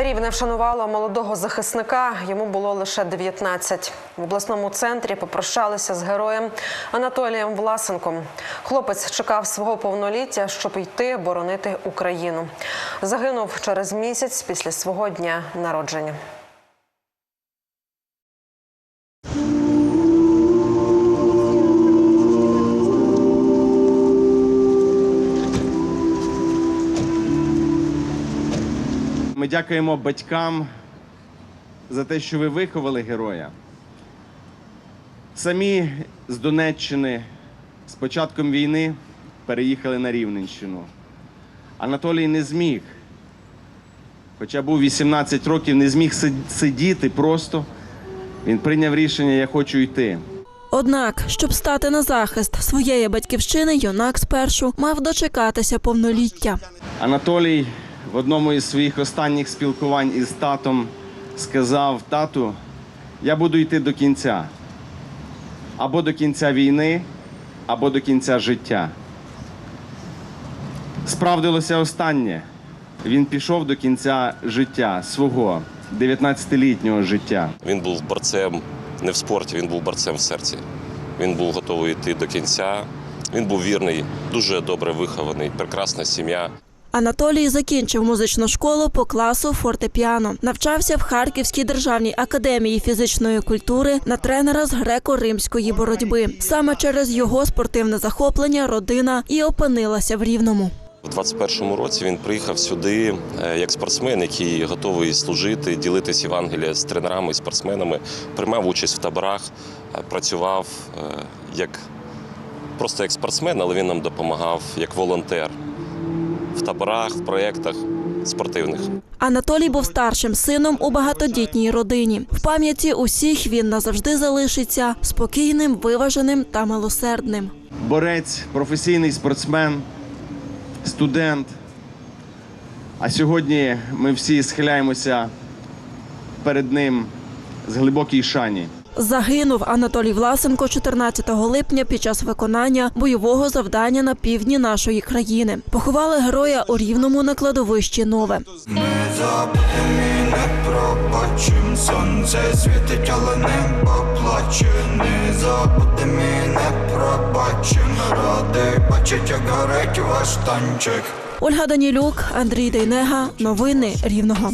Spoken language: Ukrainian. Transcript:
Рівне вшанувало молодого захисника. Йому було лише 19. В обласному центрі попрощалися з героєм Анатолієм Власенком. Хлопець чекав свого повноліття, щоб йти боронити Україну. Загинув через місяць після свого дня народження. Ми дякуємо батькам за те, що ви виховали героя. Самі з Донеччини з початком війни переїхали на Рівненщину. Анатолій не зміг, хоча був 18 років, не зміг сидіти просто. Він прийняв рішення Я хочу йти. Однак, щоб стати на захист своєї батьківщини, юнак спершу мав дочекатися повноліття. Анатолій в одному із своїх останніх спілкувань із татом сказав: тату, я буду йти до кінця. Або до кінця війни, або до кінця життя. Справдилося останнє. Він пішов до кінця життя свого 19-літнього життя. Він був борцем не в спорті, він був борцем в серці. Він був готовий йти до кінця. Він був вірний, дуже добре вихований, прекрасна сім'я. Анатолій закінчив музичну школу по класу фортепіано. Навчався в Харківській державній академії фізичної культури на тренера з греко-римської боротьби. Саме через його спортивне захоплення родина і опинилася в Рівному. У 21-му році він приїхав сюди е, як спортсмен, який готовий служити, ділитись Євангелія з тренерами і спортсменами, приймав участь в таборах, е, працював е, як просто як спортсмен, але він нам допомагав як волонтер в таборах, в проєктах спортивних. Анатолій був старшим сином у багатодітній родині. В пам'яті усіх він назавжди залишиться спокійним, виваженим та милосердним. Борець, професійний спортсмен, студент. А сьогодні ми всі схиляємося перед ним з глибокій шані. Загинув Анатолій Власенко 14 липня під час виконання бойового завдання на півдні нашої країни. Поховали героя у рівному на кладовищі нове. Не забудем і не пробачим Сонце світить, але небо плаче Не забудем і не пробачим Радий бачить, як горить ваш танчик Ольга Данілюк, Андрій Дейнега. Новини Рівного.